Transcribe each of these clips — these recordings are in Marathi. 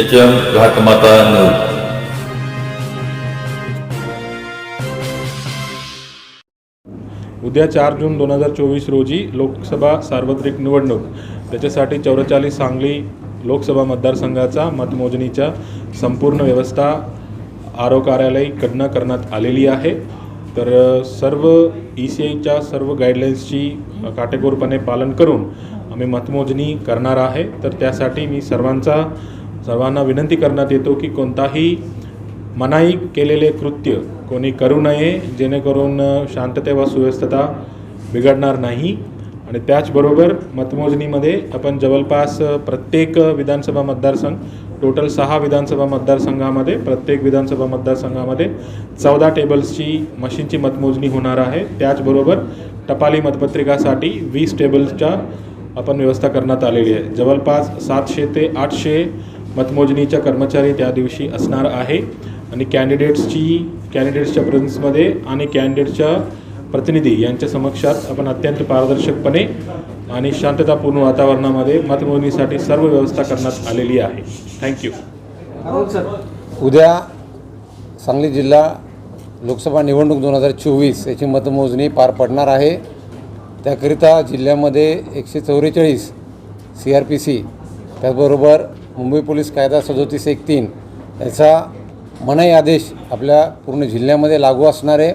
एच एम घाटमाता न्यूज उद्या चार जून दोन हजार चोवीस रोजी लोकसभा सार्वत्रिक निवडणूक. त्याच्यासाठी चौवेचाळीस सांगली लोकसभा मतदारसंघाचा मतमोजणीच्या संपूर्ण व्यवस्था आरो कार्यालयकडनं करण्यात आलेली आहे. तर सर्व ई सी आयच्या सर्व गाईडलाईन्सची काटेकोरपणे पालन करून आम्ही मतमोजणी करणार आहे. तर त्यासाठी मी सर्वांचा सर्वांना विनंती करण्यात येतो की कोणताही मनाई केलेले कृत्य कोणी करू नये जेणेकरून शांतते व सुव्यस्तता बिघडणार नाही. आणि त्याचबरोबर मतमोजणीमध्ये आपण जवळपास प्रत्येक विधानसभा मतदारसंघ टोटल सहा विधानसभा मतदारसंघामध्ये प्रत्येक विधानसभा मतदारसंघामध्ये चौदा टेबल्सची मशीनची मतमोजणी होणार आहे. त्याचबरोबर टपाली मतपत्रिकासाठी वीस टेबल्सच्या आपण व्यवस्था करण्यात आलेली आहे. जवळपास सातशे ते आठशे मतमोजणीच्या कर्मचारी त्या दिवशी असणार आहे. आणि कॅन्डिडेट्सची कॅन्डिडेट्सच्या प्रेझेन्समध्ये आणि कॅन्डिडेटच्या प्रतिनिधी यांच्या समक्षात आपण अत्यंत पारदर्शकपणे आणि शांततापूर्ण वातावरणामध्ये मतमोजणीसाठी सर्व व्यवस्था करण्यात आलेली आहे. थँक्यू उद्या सांगली जिल्हा लोकसभा निवडणूक दोन हजार चोवीस याची मतमोजणी पार पडणार आहे. त्याकरिता जिल्ह्यामध्ये एकशे चौवेचाळीस सी आर पी सी त्याचबरोबर मुंबई पोलीस कायदा सदोतीस एक तीन याचा मनाई आदेश आपल्या पूर्ण जिल्ह्यामध्ये लागू असणार आहे.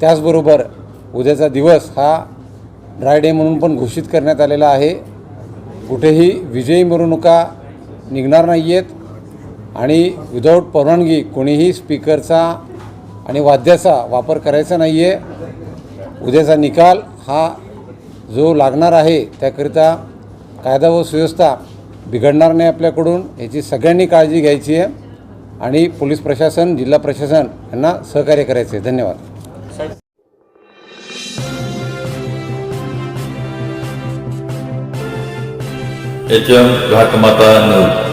त्याचबरोबर उद्याचा दिवस हा ड्राय डे म्हणून पण घोषित करण्यात आलेला आहे. कुठेही विजयी मिरवणुका निघणार नाही आहेत आणि विदाऊट परवानगी कोणीही स्पीकरचा आणि वाद्याचा वापर करायचा नाही आहे उद्याचा निकाल हा जो लागणार आहे त्याकरिता कायदा व सुव्यवस्था बिघडणार नाही आपल्याकडून याची सगळ्यांनी काळजी घ्यायची आहे. आणि पोलीस प्रशासन जिल्हा प्रशासन यांना सहकार्य करायचे आहे धन्यवाद. H M Ghatmata news.